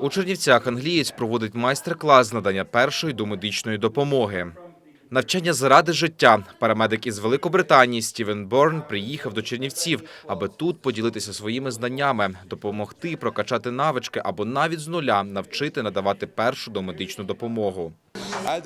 У Чернівцях англієць проводить майстер-клас з надання першої домедичної допомоги. Навчання заради життя. Парамедик із Великобританії Стівен Борн приїхав до Чернівців, аби тут поділитися своїми знаннями, допомогти прокачати навички або навіть з нуля навчити надавати першу домедичну допомогу. Uh.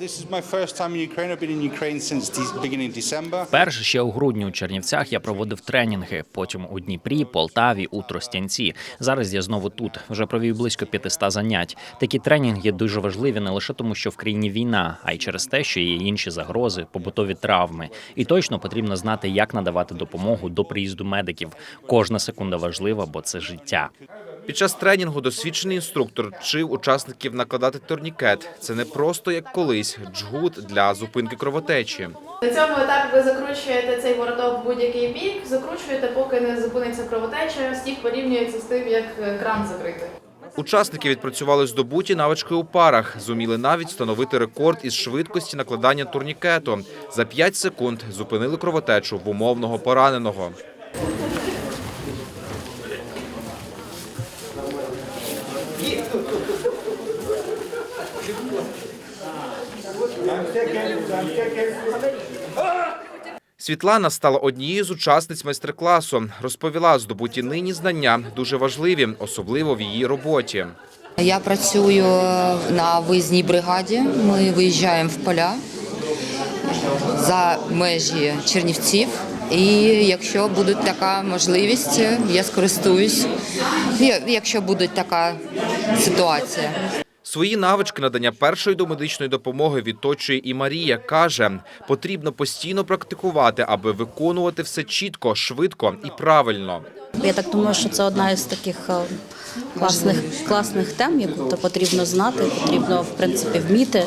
Перше ще у грудні у Чернівцях я проводив тренінги. Потім у Дніпрі, Полтаві, у Тростянці. Зараз я знову тут. Вже провів близько 500 занять. Такі тренінги дуже важливі не лише тому, що в країні війна, а й через те, що є інші загрози, побутові травми. І точно потрібно знати, як надавати допомогу до приїзду медиків. Кожна секунда важлива, бо це життя. Під час тренінгу досвідчений інструктор вчив учасників накладати турнікет. Це не просто як колись джгут для зупинки кровотечі. На цьому етапі ви закручуєте цей вороток в будь-який бік, закручуєте, поки не зупиниться кровотеча. Стік порівнюється з тим, як е, кран закритий. Учасники відпрацювали здобуті навички у парах, зуміли навіть встановити рекорд із швидкості накладання турнікету. За 5 секунд зупинили кровотечу в умовного пораненого. Світлана стала однією з учасниць майстер-класу. Розповіла, здобуті нині знання дуже важливі, особливо в її роботі. Я працюю на виїзній бригаді. Ми виїжджаємо в поля за межі Чернівців. І якщо буде така можливість, я скористуюсь, якщо буде така ситуація. Свої навички надання першої домедичної допомоги відточує і Марія. Каже, потрібно постійно практикувати, аби виконувати все чітко, швидко і правильно. Я так думаю, що це одна із таких е, класних, класних тем, яку то потрібно знати, потрібно в принципі вміти,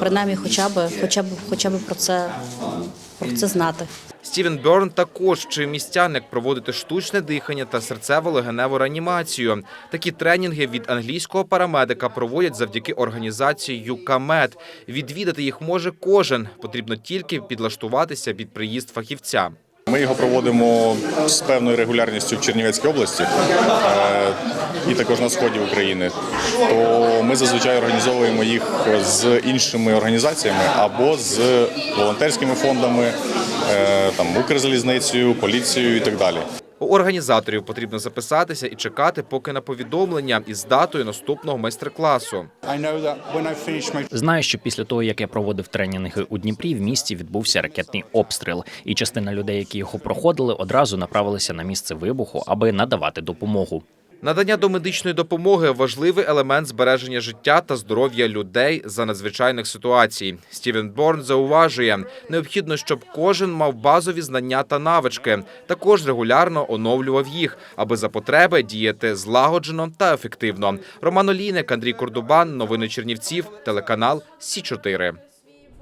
принаймні хоча б, хоча б, хоча б про це, про це знати. Стівен Берн також вчив містян, проводити штучне дихання та серцево-легеневу реанімацію. Такі тренінги від англійського парамедика проводять завдяки організації ЮКАМЕД. Відвідати їх може кожен. Потрібно тільки підлаштуватися під приїзд фахівця. Ми його проводимо з певною регулярністю в Чернівецькій області е, і також на сході України. То ми зазвичай організовуємо їх з іншими організаціями або з волонтерськими фондами, е, там Укрзалізницею, поліцією і так далі. У організаторів потрібно записатися і чекати, поки на повідомлення із датою наступного майстер-класу. Знаю, що після того, як я проводив тренінги у Дніпрі, в місті відбувся ракетний обстріл, і частина людей, які його проходили, одразу направилися на місце вибуху, аби надавати допомогу. Надання домедичної допомоги важливий елемент збереження життя та здоров'я людей за надзвичайних ситуацій. Стівен Борн зауважує, необхідно, щоб кожен мав базові знання та навички. Також регулярно оновлював їх, аби за потреби діяти злагоджено та ефективно. Роман Олійник, Андрій Кордубан, новини Чернівців, телеканал Сі 4